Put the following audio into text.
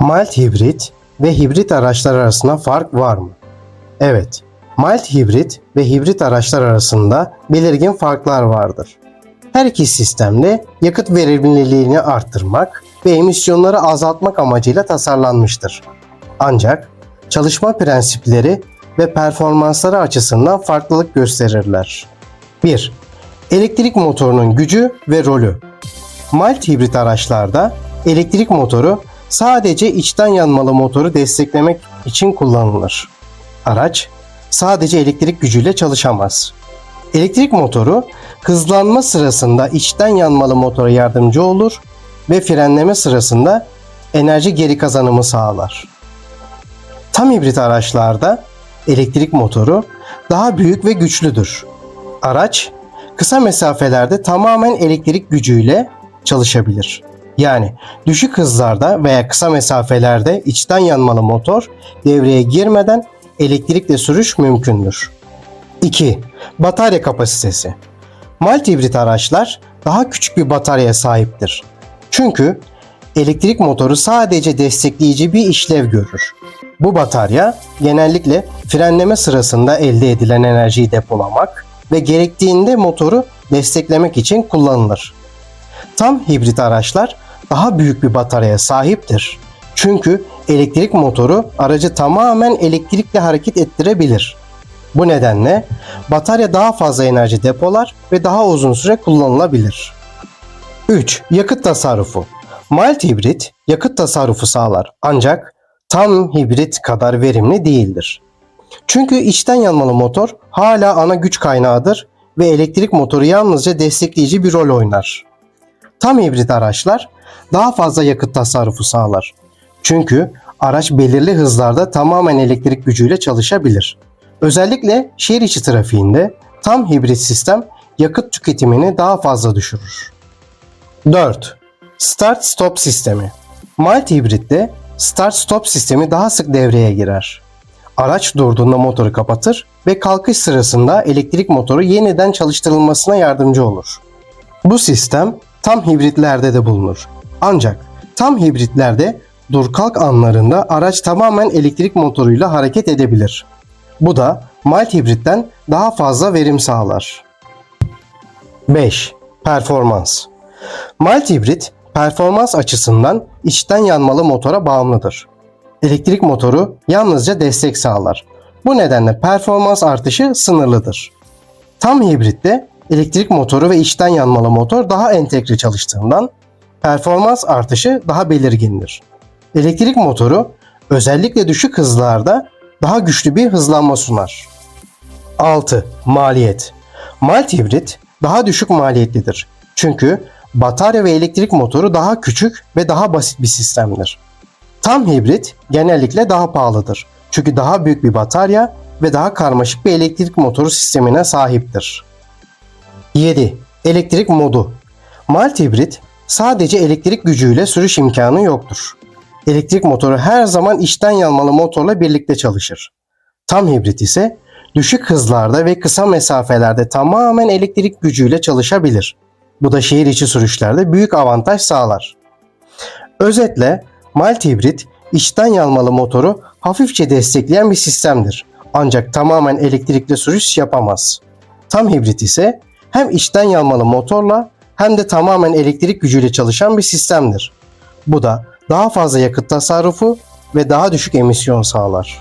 Mild hibrit ve hibrit araçlar arasında fark var mı? Evet, mild hibrit ve hibrit araçlar arasında belirgin farklar vardır. Her iki sistemde yakıt verimliliğini arttırmak ve emisyonları azaltmak amacıyla tasarlanmıştır. Ancak çalışma prensipleri ve performansları açısından farklılık gösterirler. 1. Elektrik motorunun gücü ve rolü. Mild hibrit araçlarda elektrik motoru sadece içten yanmalı motoru desteklemek için kullanılır. Araç sadece elektrik gücüyle çalışamaz. Elektrik motoru hızlanma sırasında içten yanmalı motora yardımcı olur ve frenleme sırasında enerji geri kazanımı sağlar. Tam hibrit araçlarda elektrik motoru daha büyük ve güçlüdür. Araç kısa mesafelerde tamamen elektrik gücüyle çalışabilir. Yani düşük hızlarda veya kısa mesafelerde içten yanmalı motor devreye girmeden elektrikle sürüş mümkündür. 2. Batarya kapasitesi. Mild hibrit araçlar daha küçük bir bataryaya sahiptir. Çünkü elektrik motoru sadece destekleyici bir işlev görür. Bu batarya genellikle frenleme sırasında elde edilen enerjiyi depolamak ve gerektiğinde motoru desteklemek için kullanılır. Tam hibrit araçlar daha büyük bir bataryaya sahiptir. Çünkü elektrik motoru aracı tamamen elektrikle hareket ettirebilir. Bu nedenle batarya daha fazla enerji depolar ve daha uzun süre kullanılabilir. 3. Yakıt tasarrufu. Mild hibrit yakıt tasarrufu sağlar ancak tam hibrit kadar verimli değildir. Çünkü içten yanmalı motor hala ana güç kaynağıdır ve elektrik motoru yalnızca destekleyici bir rol oynar. Tam hibrit araçlar daha fazla yakıt tasarrufu sağlar. Çünkü araç belirli hızlarda tamamen elektrik gücüyle çalışabilir. Özellikle şehir içi trafiğinde tam hibrit sistem yakıt tüketimini daha fazla düşürür. 4. Start Stop sistemi. Mild hibritte Start Stop sistemi daha sık devreye girer. Araç durduğunda motoru kapatır ve kalkış sırasında elektrik motoru yeniden çalıştırılmasına yardımcı olur. Bu sistem tam hibritlerde de bulunur. Ancak tam hibritlerde dur kalk anlarında araç tamamen elektrik motoruyla hareket edebilir. Bu da mild hibritten daha fazla verim sağlar. 5. Performans Mild hibrit performans açısından içten yanmalı motora bağımlıdır. Elektrik motoru yalnızca destek sağlar. Bu nedenle performans artışı sınırlıdır. Tam hibritte elektrik motoru ve içten yanmalı motor daha entegre çalıştığından performans artışı daha belirgindir. Elektrik motoru özellikle düşük hızlarda daha güçlü bir hızlanma sunar. 6. Maliyet Mild hibrit daha düşük maliyetlidir. Çünkü batarya ve elektrik motoru daha küçük ve daha basit bir sistemdir. Tam hibrit genellikle daha pahalıdır. Çünkü daha büyük bir batarya ve daha karmaşık bir elektrik motoru sistemine sahiptir. 7. Elektrik modu. Mild hibrit sadece elektrik gücüyle sürüş imkanı yoktur. Elektrik motoru her zaman içten yanmalı motorla birlikte çalışır. Tam hibrit ise düşük hızlarda ve kısa mesafelerde tamamen elektrik gücüyle çalışabilir. Bu da şehir içi sürüşlerde büyük avantaj sağlar. Özetle mild hibrit içten yanmalı motoru hafifçe destekleyen bir sistemdir. Ancak tamamen elektrikli sürüş yapamaz. Tam hibrit ise hem içten yanmalı motorla hem de tamamen elektrik gücüyle çalışan bir sistemdir. Bu da daha fazla yakıt tasarrufu ve daha düşük emisyon sağlar.